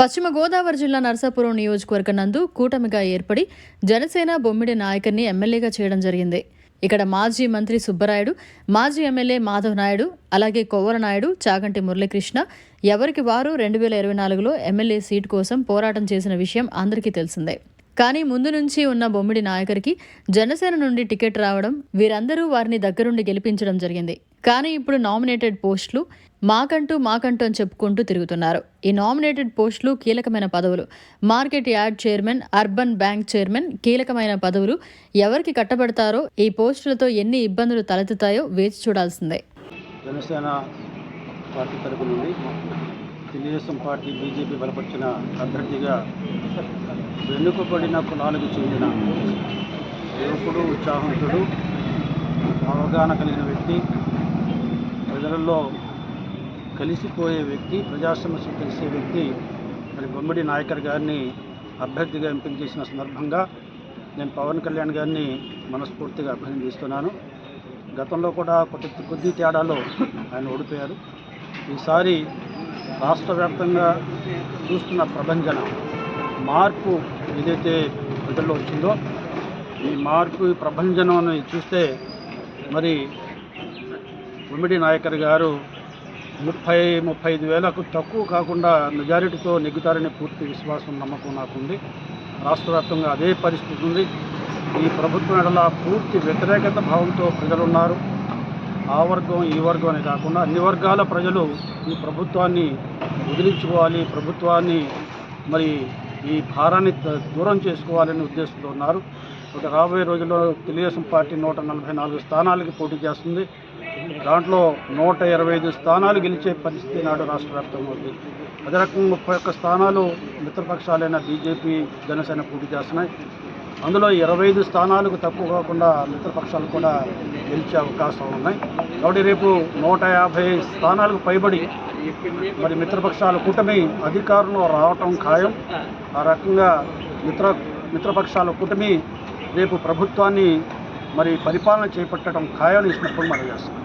పశ్చిమ గోదావరి జిల్లా నరసాపురం నియోజకవర్గం నందు కూటమిగా ఏర్పడి జనసేన బొమ్మిడి నాయకర్ని ఎమ్మెల్యేగా చేయడం జరిగింది. ఇక్కడ మాజీ మంత్రి సుబ్బరాయుడు మాజీ ఎమ్మెల్యే మాధవ్ నాయుడు అలాగే కొవ్వర నాయుడు చాగంటి మురళీకృష్ణ ఎవరికి వారు రెండు వేల ఇరవై నాలుగులో ఎమ్మెల్యే సీటు కోసం పోరాటం చేసిన విషయం అందరికీ తెలిసిందే. కానీ ముందు నుంచి ఉన్న బొమ్మిడి నాయకరికి జనసేన నుండి టికెట్ రావడం వీరందరూ వారిని దగ్గరుండి గెలిపించడం జరిగింది. కానీ ఇప్పుడు నామినేటెడ్ పోస్టులు మాకంటూ మాకంటూ అని చెప్పుకుంటూ తిరుగుతున్నారు. ఈ నామినేటెడ్ పోస్టులు కీలకమైన పదవులు. Market yard chairman urban bank chairman కీలకమైన పదవులు. ఎవరికి కట్టబడతారో ఈ పోస్టులతో ఎన్ని ఇబ్బందులు తలెత్తుతాయో వేచి చూడాల్సిందే. జనసేన పార్టీ తరపు నుండి తెలుగుదేశం పార్టీ బీజేపీ బలపరిచిన అభ్యర్థిగా వెనుకబడిన కులాలకు చెందిన యువకుడు ఉత్సాహంతుడు అవగాహన కలిగిన వ్యక్తి ప్రజలలో కలిసిపోయే వ్యక్తి ప్రజా సమస్యలు తెలిసే వ్యక్తి మరి బొమ్మిడి నాయకర్ గారిని అభ్యర్థిగా ఎంపిక చేసిన సందర్భంగా నేను పవన్ కళ్యాణ్ గారిని మనస్ఫూర్తిగా అభినందిస్తున్నాను గతంలో కూడా కొద్ది కొద్ది తేడాలో ఆయన ఓడిపోయారు. ఈసారి రాష్ట్ర వ్యాప్తంగా చూస్తున్న ప్రభంజన మార్పు ఏదైతే ప్రజల్లో వచ్చిందో ఈ మార్పు ఈ ప్రభంజనం చూస్తే మరి ఉమ్మిడి నాయకర్ గారు ముప్పై ముప్పై ఐదు వేలకు తక్కువ కాకుండా మెజారిటీతో నెగ్గుతారనే పూర్తి విశ్వాసం నమ్మకం నాకుంది. రాష్ట్ర వ్యాప్తంగా అదే పరిస్థితి ఉంది. ఈ ప్రభుత్వం ఎడల పూర్తి వ్యతిరేకత భావంతో ప్రజలు ఉన్నారు ఆ వర్గం ఈ వర్గం అని కాకుండా అన్ని వర్గాల ప్రజలు ఈ ప్రభుత్వాన్ని వదిలించుకోవాలి ప్రభుత్వాన్ని మరి ఈ భారాన్ని దూరం చేసుకోవాలనే ఉద్దేశంతో ఉన్నారు. ఒక రాబోయే రోజుల్లో తెలుగుదేశం పార్టీ నూట నలభై నాలుగు స్థానాలకి పోటీ చేస్తుంది. దాంట్లో నూట ఇరవై ఐదు స్థానాలు గెలిచే పరిస్థితి నాడు రాష్ట్ర వ్యాప్తంగా ఉంది. అదే రకంగా ముప్పై ఒక్క స్థానాలు మిత్రపక్షాలైన బీజేపీ జనసేన పోటీ చేస్తున్నాయి. అందులో ఇరవై ఐదు స్థానాలకు తక్కువ కాకుండా మిత్రపక్షాలు కూడా గెలిచే అవకాశం ఉన్నాయి. కాబట్టి రేపు నూట యాభై స్థానాలకు పైబడి మరి మిత్రపక్షాల కూటమి అధికారంలో రావటం ఖాయం. ఆ రకంగా మిత్ర మిత్రపక్షాల కూటమి రేపు ప్రభుత్వాన్ని మరి పరిపాలన చేపట్టడం ఖాయం ఇచ్చినప్పుడు మనం చేస్తున్నాం